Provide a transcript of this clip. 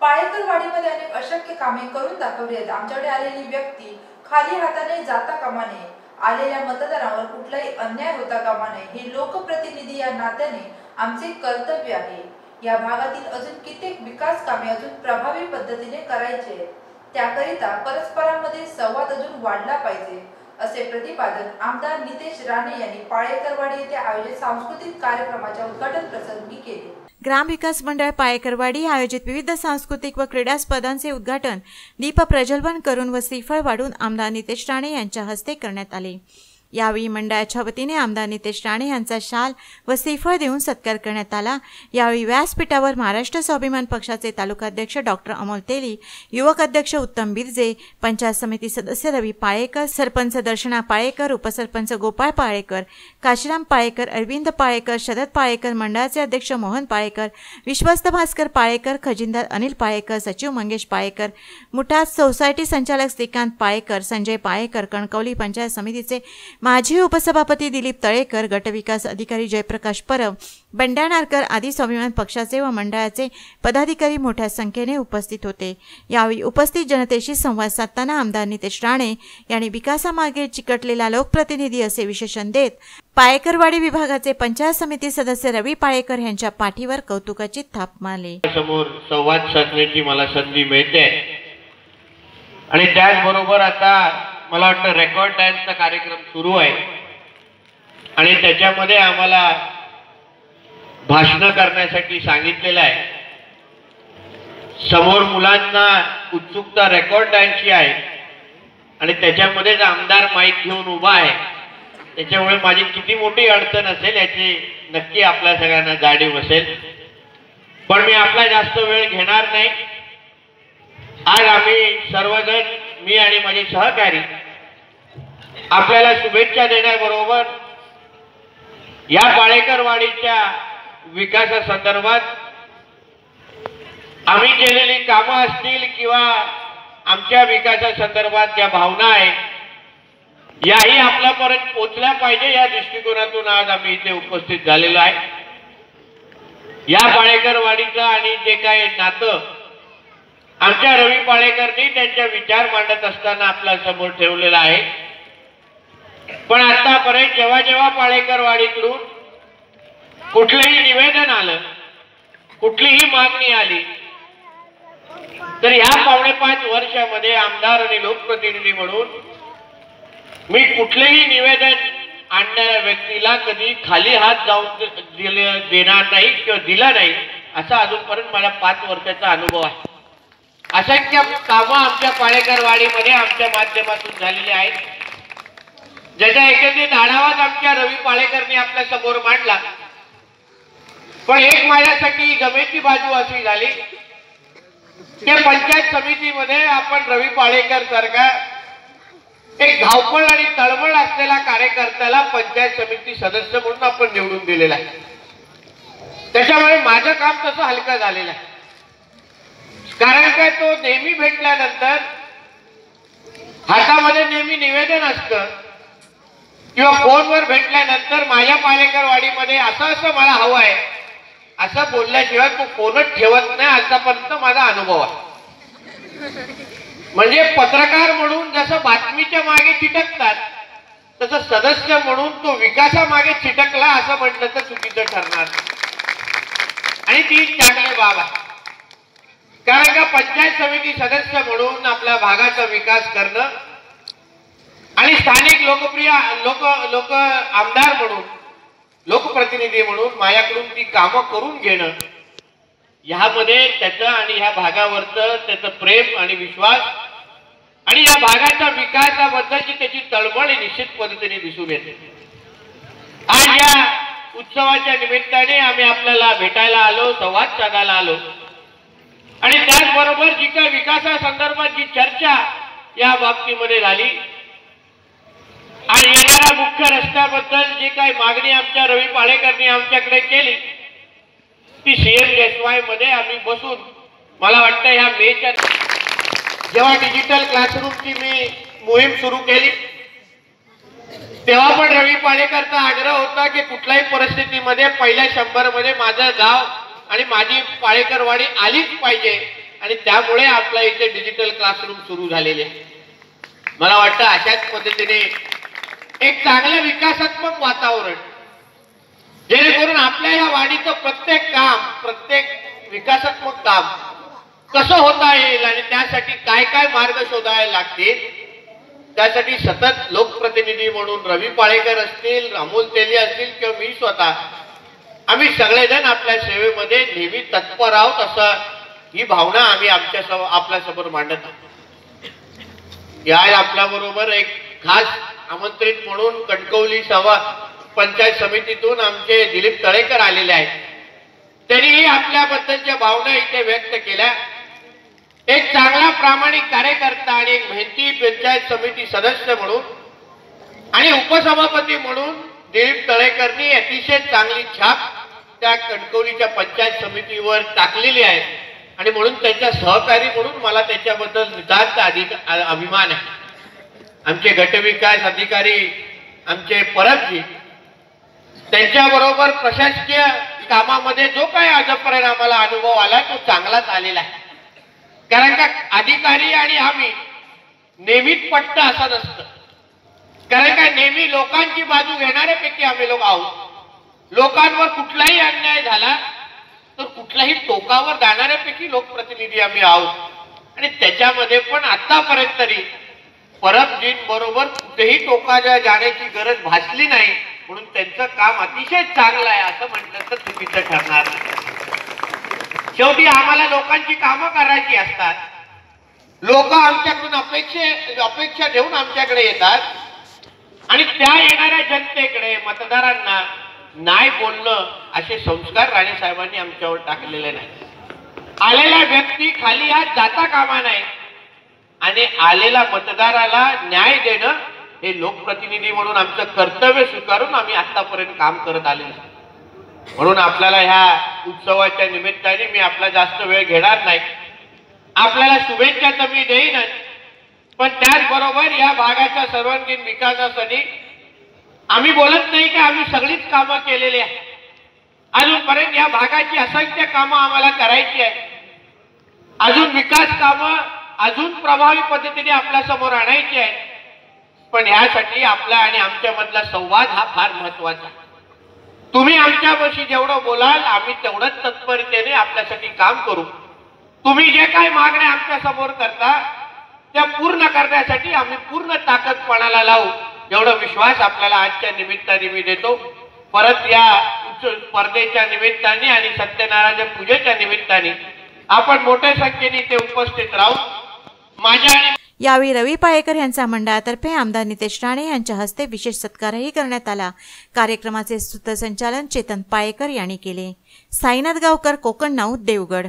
पाळेकरवाडीमध्ये अनेक अशक्य कामे करून दाखवली आहेत आमच्याकडे आलेली व्यक्ती खाली हाताने जाता कामा नये. आलेल्या मतदारावर कुठलाही अन्याय होता कामा नये. हे लोकप्रतिनिधी या नात्याने आमचे कर्तव्य आहे. या भागातील अजून कित्येक विकास कामे अजून प्रभावी पद्धतीने करायचे आहेत. त्याकरिता परस्परांमध्ये संवाद अजून वाढला पाहिजे असे प्रतिपादन आमदार नितेश राणे यांनी पाळेकरवाडी येथे आयोजित सांस्कृतिक कार्यक्रमाच्या उद्घाटन प्रसंगी केले. ग्रामविकास मंडळ पायकरवाडी आयोजित विविध सांस्कृतिक व क्रीडा स्पर्धांचे उद्घाटन दीप प्रज्वलन करून व श्रीफळ वाढून आमदार नितेश राणे यांच्या हस्ते करण्यात आले. यावेळी मंडळाच्या वतीने आमदार नितेश राणे यांचा शाल व श्रीफळ देऊन सत्कार करण्यात आला. यावेळी व्यासपीठावर महाराष्ट्र स्वाभिमान पक्षाचे तालुकाध्यक्ष डॉक्टर अमोल तेली युवक अध्यक्ष उत्तम बिरजे पंचायत समिती सदस्य रवी पाळेकर सरपंच दर्शना पाळेकर उपसरपंच गोपाळ पाळेकर काशीराम पाळेकर अरविंद पाळेकर शरद पाळेकर मंडळाचे अध्यक्ष मोहन पाळेकर विश्वस्त भास्कर पाळेकर खजिनदार अनिल पाळेकर सचिव मंगेश पाळेकर मुठा सोसायटी संचालक श्रीकांत पाळेकर संजय पाळेकर कणकवली पंचायत समितीचे माजी उपसभापती दिलीप तळेकर गटविकास अधिकारी जयप्रकाश परब बंड्यानारकर आदी स्वाभिमान पक्षाचे व मंडळाचे पदाधिकारी मोठ्या संख्येने उपस्थित होते. यावेळी उपस्थित जनतेशी संवाद साधताना आमदार नितेश राणे यांनी विकासामागे चिकटलेला लोकप्रतिनिधी असे विशेषण देत पायेकरवाडी विभागाचे पंचायत समिती सदस्य रवी पाळेकर यांच्या पाठीवर कौतुकाची थाप मारली. समोर संवाद साधण्याची मला संधी मिळते. आणि त्याचबरोबर आता मला वाटतं रेकॉर्ड डान्सचा कार्यक्रम सुरू आहे. आणि त्याच्यामध्ये आम्हाला भाषण करण्यासाठी सांगितलेलं आहे. समोर मुलांना उत्सुकता रेकॉर्ड डान्सची आहे. आणि त्याच्यामध्येच आमदार माईक घेऊन उभा आहे. त्याच्यामुळे माझी किती मोठी अडचण असेल याची नक्की आपल्या सगळ्यांना जाणीव असेल. पण मी आपला जास्त वेळ घेणार नाही. आज आम्ही सर्वजण मी आणि माझे सहकारी आपल्याला शुभेच्छा देण्याबरोबर या पाळेकरवाडीच्या विकासासंदर्भात आम्ही केलेली कामं असतील किंवा आमच्या विकासासंदर्भात ज्या भावना आहेत याही आपल्यापर्यंत पोचल्या पाहिजे या दृष्टिकोनातून आज आम्ही इथे उपस्थित झालेलो आहे. या पाळेकरवाडीचं आणि जे काही नातं आमच्या रवी पाळेकरनी त्यांच्या विचार मांडत असताना आपल्यासमोर ठेवलेला आहे. पण आतापर्यंत जेव्हा जेव्हा पाळेकरवाडीकडून कुठलंही निवेदन आलं कुठलीही मागणी आली तर ह्या पावणे पाच वर्षामध्ये आमदार आणि लोकप्रतिनिधी म्हणून मी कुठलेही निवेदन आणणाऱ्या व्यक्तीला कधी खाली हात जाऊन देणार नाही किंवा दिला नाही असा अजूनपर्यंत मला पाच वर्षाचा अनुभव आहे. असंख्य कामं आमच्या पाळेकरवाडीमध्ये आमच्या माध्यमातून झालेली आहेत. ज्याच्या एकंदरीत आढावाच आमच्या रवी पाळेकरने आपल्यासमोर मांडला. पण एक माझ्यासाठी जमेची बाजू अशी झाली त्या पंचायत समितीमध्ये आपण रवी पाळेकर सारखा एक धावपळ आणि तळमळ असलेला कार्यकर्त्याला पंचायत समिती सदस्य म्हणून आपण निवडून दिलेला आहे. त्याच्यामुळे माझं काम तसं हलकं झालेलं आहे. कारण काय तो नेहमी भेटल्यानंतर हातामध्ये नेहमी निवेदन असतं. किंवा फोनवर भेटल्यानंतर माझ्या पालेकरवाडीमध्ये असं असं मला हवं आहे असं बोलल्याशिवाय तो फोनच ठेवत नाही आतापर्यंत माझा अनुभव आहे. म्हणजे पत्रकार म्हणून जसं बातमीच्या मागे चिटकतात तसं सदस्य म्हणून तो विकासामागे चिटकला असं म्हटलं तर चुकीचं ठरणार आणि ती चांगली बाब आहे. कारण का पंचायत समिती सदस्य म्हणून आपल्या भागाचा विकास करणं आणि स्थानिक लोकप्रिय लोक लोक आमदार म्हणून लोकप्रतिनिधी म्हणून माझ्याकडून ती कामं करून घेणं ह्यामध्ये त्याचं आणि ह्या भागावरचं त्याचं प्रेम आणि विश्वास आणि या भागाच्या विकासाबद्दलची त्याची तळमळ निश्चित पद्धतीने दिसून येते. आज या उत्सवाच्या निमित्ताने आम्ही आपल्याला भेटायला आलो संवाद साधायला आलो. आणि त्याचबरोबर जी काही विकासासंदर्भात जी चर्चा या बाबतीमध्ये झाली आणि येणाऱ्या मुख्य रस्त्याबद्दल जी काही मागणी आमच्या रवी पाळेकरनी आमच्याकडे केली ती सीएम एसमध्ये आम्ही बसून मला वाटतं ह्या मेच्या जेव्हा डिजिटल क्लासरूमची मी मोहीम सुरू केली तेव्हा पण रवी पाळेकरचा आग्रह होता की कुठल्याही परिस्थितीमध्ये पहिल्या शंभरमध्ये माझं गाव आणि माझी पाळेकरवाडी आलीच पाहिजे. आणि त्यामुळे आपल्या इथे डिजिटल क्लासरूम सुरू झालेले. मला वाटतं अशाच पद्धतीने एक चांगलं विकासात्मक वातावरण जेणेकरून आपल्या या वाडीचं प्रत्येक काम प्रत्येक विकासात्मक काम कसं होता येईल आणि त्यासाठी काय काय मार्ग शोधावे लागतील? त्यासाठी सतत लोकप्रतिनिधी म्हणून रवी पाळेकर असतील अमोल तेली असतील किंवा मी स्वतः आम्ही सगळेजण आपल्या सेवेमध्ये नेहमी तत्पर आहोत असं ही भावना आम्ही आमच्या सम आपल्यासमोर मांडत आहोत. या आपल्या बरोबर एक खास आमंत्रित म्हणून कणकवली सभा पंचायत समितीतून आमचे दिलीप तळेकर आलेले आहेत. त्यांनीही आपल्याबद्दलच्या भावना इथे व्यक्त केल्या. एक चांगला प्रामाणिक कार्यकर्ता आणि एक मेहनती पंचायत समिती सदस्य म्हणून आणि उपसभापती म्हणून दिलीप तळेकरनी अतिशय चांगली छाप त्या कणकवलीच्या पंचायत समितीवर टाकलेली आहे आणि म्हणून त्यांच्या सहकारी म्हणून मला त्याच्याबद्दल जास्त अधिक अभिमान आहे. आमचे गटविकास अधिकारी आमचे परबजी त्यांच्याबरोबर प्रशासकीय कामामध्ये जो काही आजपर्यंत आम्हाला अनुभव आला तो चांगलाच आलेला आहे. कारण का अधिकारी आणि आम्ही नेहमीच पट्ट असं नसतं. कारण का नेहमी लोकांची बाजू घेणाऱ्यापैकी आम्ही लोक आहोत. लोकांवर कुठलाही अन्याय झाला तर कुठल्याही टोकावर जाणाऱ्यापैकी लोकप्रतिनिधी आम्ही आहोत. आणि त्याच्यामध्ये पण आतापर्यंत तरी परबजीन बरोबर कुठेही टोकाच्या जाण्याची गरज भासली नाही म्हणून त्यांचं काम अतिशय चांगलं आहे असं म्हटलं तर चुकीचं ठरणार शेवटी आम्हाला लोकांची कामं करायची असतात. लोक आमच्याकडून अपेक्षे अपेक्षा देऊन आमच्याकडे येतात. आणि त्या येणाऱ्या जनतेकडे मतदारांना नाही बोलणं असे संस्कार राणे साहेबांनी आमच्यावर टाकलेले नाही आलेल्या व्यक्ती खाली हात जाता कामा नाही. आणि आलेल्या मतदाराला न्याय देणं हे लोकप्रतिनिधी म्हणून आमचं कर्तव्य स्वीकारून आम्ही आतापर्यंत काम करत आलेलो म्हणून आपल्याला ह्या उत्सवाच्या निमित्ताने मी आपला जास्त वेळ घेणार नाही. आपल्याला शुभेच्छा तर मी देईनच. पण त्याचबरोबर या भागाच्या सर्वांगीण विकासासाठी आम्ही बोलत नाही की? आम्ही सगळीच कामं केलेली आहे अजूनपर्यंत या भागाची असंख्य कामं आम्हाला करायची आहे अजून विकास कामं अजून प्रभावी पद्धतीने आपल्यासमोर आणायची आहे पण ह्यासाठी आपला आणि आमच्यामधला संवाद हा फार महत्त्वाचा आहे. तुम्ही आमच्यापाशी जेवढं बोलाल आम्ही तेवढंच तत्परतेने आपल्यासाठी काम करू. तुम्ही जे काही मागण्या आमच्यासमोर करता त्या पूर्ण करण्यासाठी आम्ही पूर्ण ताकदपणाला लावू. एवढा विश्वास आपल्याला आजच्या निमित्ताने मी देतो. परत या स्पर्धेच्या निमित्ताने आणि सत्यनारायण पूजेच्या निमित्ताने आपण मोठ्या संख्येने ते उपस्थित राहू. माझ्या आणि यावेळी रवी पाळेकर यांचा मंडळातर्फे आमदार नितेश राणे यांच्या हस्ते विशेष सत्कारही करण्यात आला. कार्यक्रमाचे सूत्रसंचालन चेतन पाळेकर यांनी केले. साईनाथ गावकर कोकण नाऊ देवगड.